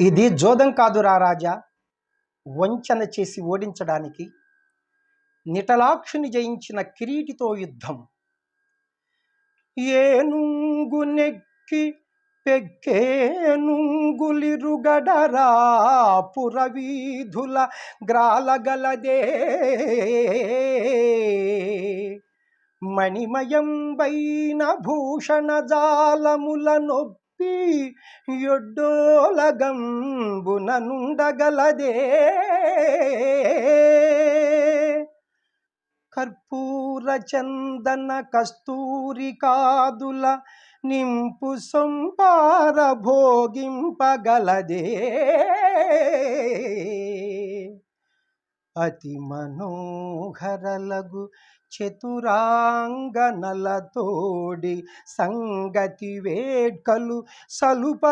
ఇది జోదం కాదురా రాజా. వంచన చేసి ఓడించడానికి నిటలాక్షుని జయించిన కిరీటితో యుద్ధం. ఏనుంగు నెక్కి పెక్కేనుంగులిరుగడరా పురవీధుల గ్రాలగలదే. మణిమయంబైన భూషణ జాలముల నొప్పి యొడ్డోలగంబున నుండగలదే. కర్పూర చందన కస్తూరి కాదుల నింపు సొంపార భోగింపగలదే. అతి మనోహరలగు చతురాంగనలతోడి సంగతి వేడ్కలు సలుప